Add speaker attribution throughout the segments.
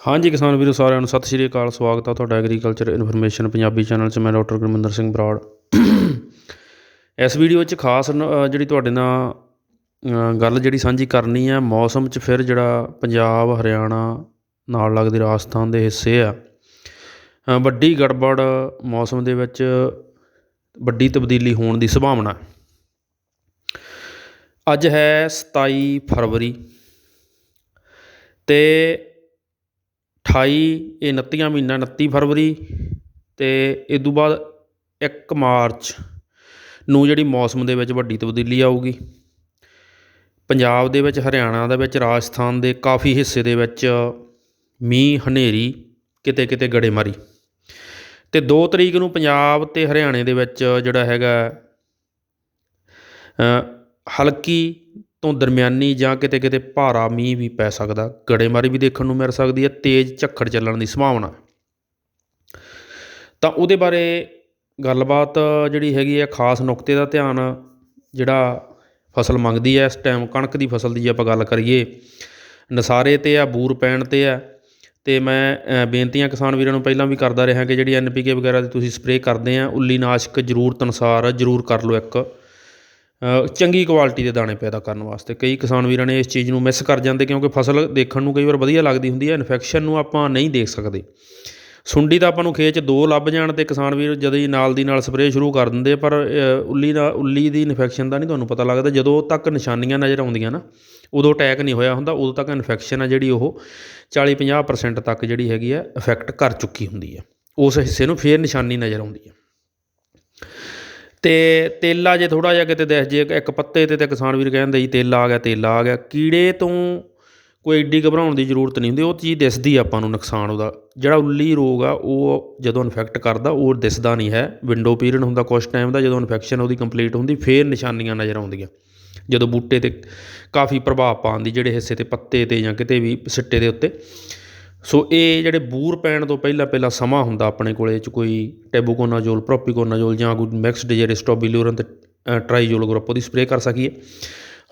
Speaker 1: ਹਾਂਜੀ ਕਿਸਾਨ ਵੀਰੋ ਸਾਰਿਆਂ ਨੂੰ ਸਤਿ ਸ਼੍ਰੀ ਅਕਾਲ, ਸਵਾਗਤ ਆ ਤੁਹਾਡਾ ਐਗਰੀਕਲਚਰ ਇਨਫੋਰਮੇਸ਼ਨ ਪੰਜਾਬੀ ਚੈਨਲ 'ਚ, ਮੈਂ ਡਾਕਟਰ ਗੁਰਮਿੰਦਰ ਸਿੰਘ ਬਰਾੜ। ਇਸ ਵੀਡੀਓ 'ਚ ਖਾਸ ਜਿਹੜੀ ਤੁਹਾਡੇ ਨਾਲ ਗੱਲ ਜਿਹੜੀ ਸਾਂਝੀ ਕਰਨੀ ਹੈ ਮੌਸਮ 'ਚ ਫਿਰ ਜਿਹੜਾ ਪੰਜਾਬ, ਹਰਿਆਣਾ ਨਾਲ ਲੱਗਦੇ ਰਾਜਸਥਾਨ ਦੇ ਹਿੱਸੇ ਆ। ਵੱਡੀ ਗੜਬੜ ਮੌਸਮ ਦੇ ਵਿੱਚ ਵੱਡੀ ਤਬਦੀਲੀ ਹੋਣ ਦੀ ਸੰਭਾਵਨਾ। ਅੱਜ ਹੈ 27 ਫਰਵਰੀ ਤੇ 28 ਇਹ 29 ਮਹੀਨਾ 29 ਫਰਵਰੀ ਅਤੇ ਇਹ ਤੋਂ ਬਾਅਦ ਇੱਕ ਮਾਰਚ ਨੂੰ ਜਿਹੜੀ ਮੌਸਮ ਦੇ ਵਿੱਚ ਵੱਡੀ ਤਬਦੀਲੀ ਆਊਗੀ। ਪੰਜਾਬ ਦੇ ਵਿੱਚ, ਹਰਿਆਣਾ ਦੇ ਵਿੱਚ, ਰਾਜਸਥਾਨ ਦੇ ਕਾਫੀ ਹਿੱਸੇ ਦੇ ਵਿੱਚ ਮੀਂਹ, ਹਨੇਰੀ ਕਿਤੇ ਕਿਤੇ ਗੜੇਮਾਰੀ। ਤੇ 2 ਤਰੀਕ ਨੂੰ ਪੰਜਾਬ ਤੇ ਹਰਿਆਣੇ ਦੇ ਵਿੱਚ ਜਿਹੜਾ ਹੈਗਾ ਹਲਕੀ ਤੋਂ ਦਰਮਿਆਨੀ ਜਾਂ ਕਿਤੇ ਕਿਤੇ ਭਾਰਾ ਮੀਂਹ ਵੀ ਪੈ ਸਕਦਾ। ਗੜੇਮਾਰੀ ਵੀ ਦੇਖਣ ਨੂੰ ਮਿਲ ਸਕਦੀ ਹੈ, ਤੇਜ਼ ਝੱਖੜ ਚੱਲਣ ਦੀ ਸੰਭਾਵਨਾ। ਤਾਂ ਉਹਦੇ ਬਾਰੇ ਗੱਲਬਾਤ ਜਿਹੜੀ ਹੈਗੀ ਹੈ, ਖਾਸ ਨੁਕਤੇ ਦਾ ਧਿਆਨ ਜਿਹੜਾ ਫਸਲ ਮੰਗਦੀ ਹੈ, ਇਸ ਟਾਈਮ ਕਣਕ ਦੀ ਫਸਲ ਦੀ ਜੇ ਆਪਾਂ ਗੱਲ ਕਰੀਏ, ਨਸਾਰੇ ਤੇ ਆ, ਬੂਰ ਪੈਣ ਤੇ ਆ, ਤੇ ਮੈਂ ਬੇਨਤੀਆਂ ਕਿਸਾਨ ਵੀਰਾਂ ਨੂੰ ਪਹਿਲਾਂ ਵੀ ਕਰਦਾ ਰਿਹਾ ਕਿ ਜਿਹੜੀ ਐਨਪੀਕੇ ਵਗੈਰਾ ਦੀ ਤੁਸੀਂ ਸਪਰੇਅ ਕਰਦੇ ਆ, ਉੱਲੀ ਨਾਸ਼ਕ ਜ਼ਰੂਰਤ ਅਨੁਸਾਰ ਜ਼ਰੂਰ ਕਰ ਲਓ ਇੱਕ। ਚੰਗੀ ਕੁਆਲਿਟੀ ਦੇ ਦਾਣੇ ਪੈਦਾ ਕਰਨ ਵਾਸਤੇ। ਕਈ ਕਿਸਾਨ ਵੀਰਾਂ ਨੇ ਇਸ ਚੀਜ਼ ਨੂੰ ਮਿਸ ਕਰ ਜਾਂਦੇ ਕਿਉਂਕਿ ਫਸਲ ਦੇਖਣ ਨੂੰ ਕਈ ਵਾਰ ਵਧੀਆ ਲੱਗਦੀ ਹੁੰਦੀ ਹੈ ਇਨਫੈਕਸ਼ਨ ਨੂੰ ਆਪਾਂ ਨਹੀਂ ਦੇਖ ਸਕਦੇ। ਸੁੰਡੀ ਤਾਂ ਆਪਾਂ ਨੂੰ ਖੇਤ 'ਚ ਦੋ ਲੱਭ ਜਾਣ ਤੇ ਕਿਸਾਨ ਵੀਰ ਜਦੋਂ ਹੀ ਨਾਲ ਦੀ ਨਾਲ ਸਪਰੇਅ ਸ਼ੁਰੂ ਕਰ ਦਿੰਦੇ ਪਰ ਉੱਲੀ ਦਾ, ਉੱਲੀ ਦੀ ਇਨਫੈਕਸ਼ਨ ਦਾ ਨਹੀਂ ਤੁਹਾਨੂੰ ਪਤਾ ਲੱਗਦਾ। ਜਦੋਂ ਤੱਕ ਨਿਸ਼ਾਨੀਆਂ ਨਜ਼ਰ ਆਉਂਦੀਆਂ ਨਾ, ਉਦੋਂ ਅਟੈਕ ਨਹੀਂ ਹੋਇਆ ਹੁੰਦਾ, ਉਦੋਂ ਤੱਕ ਇਨਫੈਕਸ਼ਨ ਆ ਜਿਹੜੀ ਉਹ 40-50% ਤੱਕ ਜਿਹੜੀ ਹੈਗੀ ਆ ਇਫੈਕਟ ਕਰ ਚੁੱਕੀ ਹੁੰਦੀ ਹੈ ਉਸ ਹਿੱਸੇ ਨੂੰ ਫੇਰ ਨਿਸ਼ਾਨੀ ਨਜ਼ਰ ਆਉਂਦੀ ਹੈ ਤੇ ਤੇਲਾ ਜੇ ਥੋੜਾ ਜਿਹਾ ਕਿਤੇ ਦਿਖ, ਜੇ ਇੱਕ ਪੱਤੇ ਤੇ ਤਾਂ ਕਿਸਾਨ ਵੀਰ ਕਹਿੰਦੇ ਜੀ ਤੇਲਾ ਆ ਗਿਆ, ਤੇਲਾ ਆ ਗਿਆ, ਕੀੜੇ ਤੋਂ ਕੋਈ ਏਡੀ ਘਬਰਾਉਣ ਦੀ ਜ਼ਰੂਰਤ ਨਹੀਂ ਹੁੰਦੀ, ਉਹ ਚੀਜ਼ ਦਿਸਦੀ ਆਪਾਂ ਨੂੰ ਨੁਕਸਾਨ ਉਹਦਾ। ਜਿਹੜਾ ਉੱਲੀ ਰੋਗ ਆ, ਉਹ ਜਦੋਂ ਇਨਫੈਕਟ ਕਰਦਾ, ਉਹ ਦਿਸਦਾ ਨਹੀਂ ਹੈ। ਵਿੰਡੋ ਪੀਰੀਅਡ ਹੁੰਦਾ ਕੁਝ ਟਾਈਮ ਦਾ, ਜਦੋਂ ਇਨਫੈਕਸ਼ਨ ਉਹਦੀ ਕੰਪਲੀਟ ਹੁੰਦੀ, ਫੇਰ ਨਿਸ਼ਾਨੀਆਂ ਨਜ਼ਰ ਆਉਂਦੀਆਂ। ਜਦੋਂ ਬੂਟੇ ਤੇ ਕਾਫੀ ਪ੍ਰਭਾਵ ਪਾਉਣ ਦੀ, ਜਿਹੜੇ ਹਿੱਸੇ ਤੇ ਪੱਤੇ ਤੇ ਜਾਂ ਕਿਤੇ ਵੀ ਸਿੱਟੇ ਦੇ ਉੱਤੇ। ਸੋ ਇਹ ਜਿਹੜੇ ਬੂਰ ਪੈਣ ਤੋਂ ਪਹਿਲਾਂ ਪਹਿਲਾਂ ਸਮਾਂ ਹੁੰਦਾ ਆਪਣੇ ਕੋਲੇ ਚ ਕੋਈ ਟੈਬੂਕੋਨਾਜੋਲ ਪ੍ਰੋਪੀਕੋਨਾਜੋਲ ਜਾਂ ਕੋਈ ਮਿਕਸਡ ਜਿਹੜੇ ਸਟੋਬਿਲੂਰਨ ਤੇ ਅ, ਟਰਾਈਜੋਲ ਗਰੁੱਪ ਉਹਦੀ ਸਪਰੇਅ ਕਰ ਸਕੀਏ।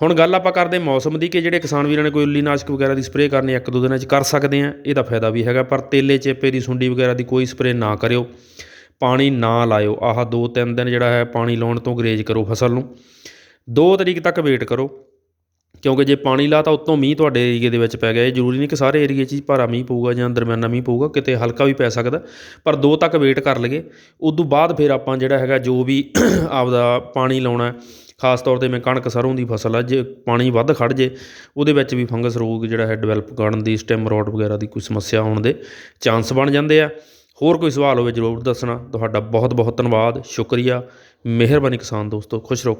Speaker 1: ਹੁਣ ਗੱਲ ਆਪਾਂ ਕਰਦੇ ਮੌਸਮ ਦੀ ਕਿ ਜਿਹੜੇ ਕਿਸਾਨ ਵੀਰਾਂ ਨੇ ਕੋਈ ਉੱਲੀ ਨਾਸ਼ਕ ਵਗੈਰਾ ਦੀ ਸਪਰੇਅ ਕਰਨੀ ਇੱਕ ਦੋ ਦਿਨਾਂ 'ਚ ਕਰ ਸਕਦੇ ਆ ਇਹਦਾ ਫਾਇਦਾ ਵੀ ਹੈਗਾ ਪਰ ਤੇਲੇ ਚੇਪੇ ਦੀ ਸੁੰਡੀ ਵਗੈਰਾ ਦੀ ਕੋਈ ਸਪਰੇਅ ਨਾ ਕਰਿਓ। ਪਾਣੀ ਨਾ ਲਾਇਓ। ਆਹ ਦੋ ਤਿੰਨ ਦਿਨ ਜਿਹੜਾ ਹੈ ਪਾਣੀ ਲਾਉਣ ਤੋਂ ਗਰੇਜ ਕਰੋ ਫਸਲ ਨੂੰ। ਦੋ ਤਰੀਕ ਤੱਕ ਵੇਟ ਕਰੋ। ਕਿਉਂਕਿ ਜੇ ਪਾਣੀ ਲਾ ਤਾਂ ਉੱਤੋਂ ਮੀਂਹ ਤੁਹਾਡੇ ਏਰੀਏ ਦੇ ਵਿੱਚ ਪੈ ਗਿਆ। ਇਹ ਜ਼ਰੂਰੀ ਨਹੀਂ ਕਿ ਸਾਰੇ ਏਰੀਏ 'ਚ ਹੀ ਭਾਰਾ ਮੀਂਹ ਪਊਗਾ ਜਾਂ ਦਰਮਿਆਨਾ ਮੀਂਹ ਪਊਗਾ, ਕਿਤੇ ਹਲਕਾ ਵੀ ਪੈ ਸਕਦਾ। ਪਰ ਦੋ ਤੱਕ ਵੇਟ ਕਰ ਲਈਏ। ਤੋਂ ਬਾਅਦ ਫਿਰ ਆਪਾਂ ਜਿਹੜਾ ਹੈਗਾ ਜੋ ਵੀ ਆਪਦਾ ਪਾਣੀ ਲਾਉਣਾ ਖਾਸ ਤੌਰ ਤੇ ਮੈਂ ਕਣਕ ਸਰੋਂ ਦੀ ਫਸਲ ਆ, ਜੇ ਪਾਣੀ ਵੱਧ ਖੜ ਜੇ, ਉਹਦੇ ਵਿੱਚ ਵੀ ਫੰਗਸ ਰੋਗ ਜਿਹੜਾ ਹੈ ਡਿਵੈਲਪ ਕਰਨ ਦੀ ਸਟੈਮ ਰੋਟ ਵਗੈਰਾ ਦੀ ਕੋਈ ਸਮੱਸਿਆ ਆਉਣ ਦੇ ਚਾਂਸ ਬਣ ਜਾਂਦੇ ਆ। ਹੋਰ ਕੋਈ ਸਵਾਲ ਹੋਵੇ ਜ਼ਰੂਰ ਦੱਸਣਾ। ਤੁਹਾਡਾ ਬਹੁਤ ਬਹੁਤ ਧੰਨਵਾਦ। ਸ਼ੁਕਰੀਆ। ਮਿਹਰਬਾਨੀ ਕਿਸਾਨ ਦੋਸਤੋ। ਖੁਸ਼ ਰਹੋ।